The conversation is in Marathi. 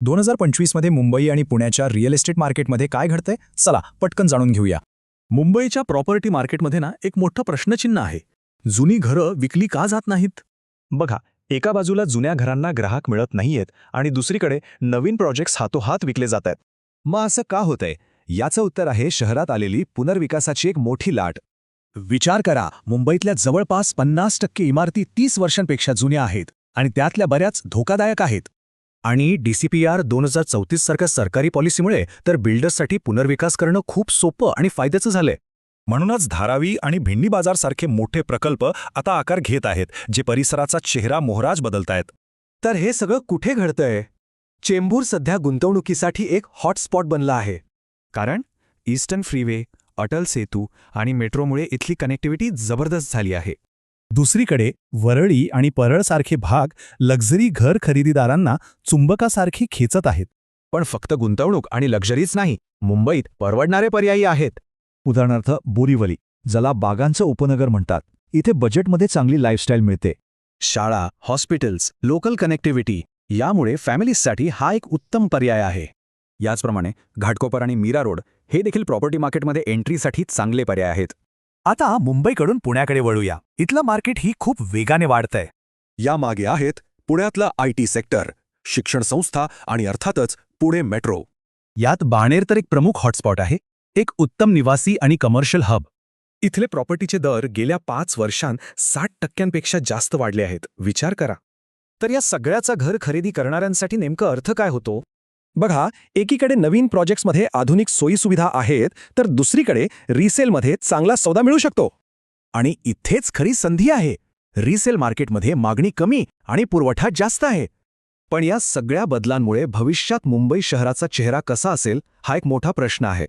दोन हजार पंचवीसमध्ये मुंबई आणि पुण्याच्या रिअल इस्टेट मार्केटमध्ये काय घडतंय? चला पटकन जाणून घेऊया. मुंबईच्या प्रॉपर्टी मार्केटमध्ये ना एक मोठं प्रश्नचिन्ह आहे. जुनी घरं विकली का जात नाहीत? बघा एका बाजूला जुन्या घरांना ग्राहक मिळत नाहीयेत आणि दुसरीकडे नवीन प्रोजेक्ट्स हातोहात विकले जात आहेत मग असं का होतंय? याचं उत्तर आहे शहरात आलेली पुनर्विकासाची एक मोठी लाट. विचार करा मुंबईतल्या जवळपास पन्नास टक्के इमारती तीस वर्षांपेक्षा जुन्या आहेत आणि त्यातल्या बऱ्याच धोकादायक आहेत. आणि डीसीपीआर दोन हजार चौतीस सारख्या सरकारी पॉलिसीमुळे तर बिल्डर्ससाठी पुनर्विकास करणं खूप सोपं आणि फायद्याचं झालंय. म्हणूनच धारावी आणि भिंडी बाजारसारखे मोठे प्रकल्प आता आकार घेत आहेत जे परिसराचा चेहरा मोहराज बदलतायत. तर हे सगळं कुठे घडतंय? चेंबूर सध्या गुंतवणुकीसाठी एक हॉटस्पॉट बनला आहे. कारण ईस्टर्न फ्रीवे अटल सेतू आणि मेट्रोमुळे इथली कनेक्टिव्हिटी जबरदस्त झाली आहे. दुसरीकडे वरळी आणि परळसारखे भाग लक्झरी घर खरेदीदारांना चुंबकासारखी खेचत आहेत. पण फक्त गुंतवणूक आणि लक्झरीच नाही मुंबईत परवडणारे पर्यायी आहेत. उदाहरणार्थ बोरीवली ज्याला बागांचं उपनगर म्हणतात. इथे बजेटमध्ये चांगली लाईफस्टाईल मिळते. शाळा हॉस्पिटल्स लोकल कनेक्टिव्हिटी यामुळे फॅमिलीजसाठी हा एक उत्तम पर्याय आहे. याचप्रमाणे घाटकोपर आणि मीरा रोड हे देखील प्रॉपर्टी मार्केटमध्ये एंट्रीसाठी चांगले पर्याय आहेत. आता मुंबईकडून पुण्याकडे वळूया. इथलं मार्केट ही खूप वेगाने वाढतंय. यामागे आहेत पुण्यातलं आय टी सेक्टर शिक्षण संस्था आणि अर्थातच पुणे मेट्रो. यात बाणेर तर एक प्रमुख हॉटस्पॉट आहे एक उत्तम निवासी आणि कमर्शियल हब. इथले प्रॉपर्टीचे दर गेल्या पाच वर्षांत साठ टक्क्यांपेक्षा जास्त वाढले आहेत. विचार करा. तर या सगळ्याचा घर खरेदी करणाऱ्यांसाठी नेमकं अर्थ काय होतो? बघा एकीकडे नवीन प्रोजेक्ट्समध्ये आधुनिक सोयीसुविधा आहेत तर दुसरीकडे रिसेलमध्ये चांगला सौदा मिळू शकतो. आणि इथेच खरी संधी आहे. रिसेल मार्केटमध्ये मागणी कमी आणि पुरवठा जास्त आहे. पण या सगळ्या बदलांमुळे भविष्यात मुंबई शहराचा चेहरा कसा असेल हा एक मोठा प्रश्न आहे.